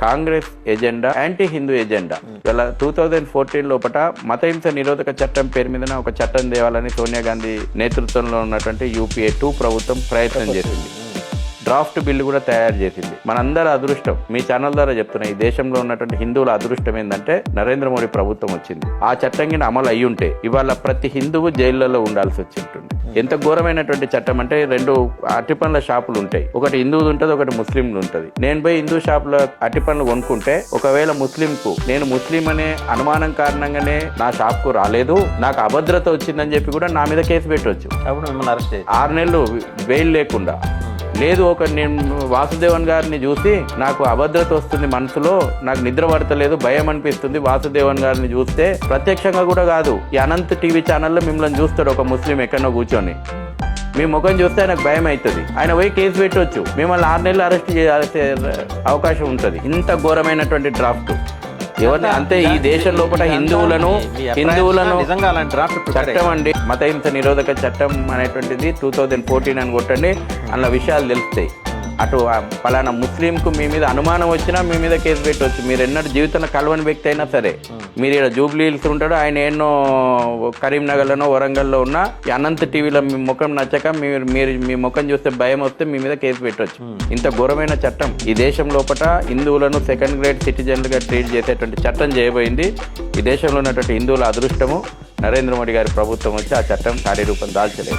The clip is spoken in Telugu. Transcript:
Congress agenda anti Hindu agenda ఇలా టూ థౌజండ్ ఫోర్టీన్ లోపల మతహింస నిరోధక చట్టం పేరు మీదన ఒక చట్టం తేవాలని సోనియా గాంధీ నేతృత్వంలో ఉన్నటువంటి యూపీఏ టూ ప్రభుత్వం ప్రయత్నం చేసింది. డ్రాఫ్ట్ బిల్లు కూడా తయారు చేసింది. మనందరి అదృష్టం మీ ఛానల్ ద్వారా చెప్తున్నా ఈ దేశంలో ఉన్నటువంటి హిందువుల అదృష్టం ఏంటంటే నరేంద్ర మోడీ ప్రభుత్వం వచ్చింది. ఆ చట్టం కింద అమలు అయ్యి ఉంటే ఇవాళ ప్రతి హిందువు జైళ్ళలో ఉండాల్సి వచ్చి ఉంటుంది ఎంత ఘోరమైనటువంటి చట్టం అంటే రెండు అట్టి పండ్ల షాపులు ఉంటాయి. ఒకటి హిందువుది ఉంటుంది ఒకటి ముస్లింలు ఉంటుంది. నేను పోయి హిందూ షాపులో అట్టి పండ్లు కొనుక్కుంటే ఒకవేళ ముస్లింకు నేను ముస్లిం అనే అనుమానం కారణంగానే నా షాప్కు రాలేదు నాకు అభద్రత వచ్చిందని చెప్పి కూడా నా మీద కేసు పెట్టవచ్చు అప్పుడు మిమ్మల్ని అరెస్ట్ చేసి ఆరు నెలలు బెయిల్ లేకుండా లేదు ఒక నేను వాసుదేవన్ గారిని చూసి నాకు అభద్రత వస్తుంది మనసులో నాకు నిద్ర పడతలేదు భయం అనిపిస్తుంది వాసుదేవన్ గారిని చూస్తే. ప్రత్యక్షంగా కూడా కాదు ఈ అనంత్ టీవీ ఛానల్లో మిమ్మల్ని చూస్తాడు ఒక ముస్లిం ఎక్కడో కూర్చొని. మీ ముఖం చూస్తే ఆయనకు భయం అవుతుంది. ఆయన పోయి కేసు పెట్టవచ్చు మిమ్మల్ని ఆరు నెలలు అరెస్ట్ చేయాల్సే అవకాశం ఉంటుంది. ఇంత ఘోరమైనటువంటి డ్రాఫ్ట్. ఎవరిని అంతే ఈ దేశం లోపల హిందువులను హిందువులను నిజంగా అలాంటి డ్రాఫ్ట్ ప్రిపేర్ చట్టం అండి. మతహింస నిరోధక చట్టం అనేటువంటిది టూ థౌజండ్ ఫోర్టీన్ అని కొట్టండి. అందులో విషయాలు తెలుస్తాయి. అటు పలానా ముస్లింకు మీ మీద అనుమానం వచ్చినా మీ మీద కేసు పెట్టవచ్చు మీరు ఎన్నడూ జీవితంలో కలవని వ్యక్తి అయినా సరే మీరు ఇక్కడ జూబ్లీ హిల్స్ ఉంటాడు ఆయన ఎన్నో కరీంనగర్లోనో వరంగల్లో ఉన్న అనంత అనంత్ టీవీలో మీ ముఖం నచ్చక మీరు మీరు మీ ముఖం చూస్తే భయం వస్తే మీ మీద కేసు పెట్టవచ్చు ఇంత ఘోరమైన చట్టం. ఈ దేశం లోపల హిందువులను సెకండ్ గ్రేడ్ సిటిజన్లుగా ట్రీట్ చేసేటువంటి చట్టం చేయబోయింది. ఈ దేశంలో ఉన్నటువంటి హిందువుల అదృష్టము నరేంద్ర మోడీ గారి ప్రభుత్వం వచ్చి ఆ చట్టం కార్యరూపం దాల్చలేదు.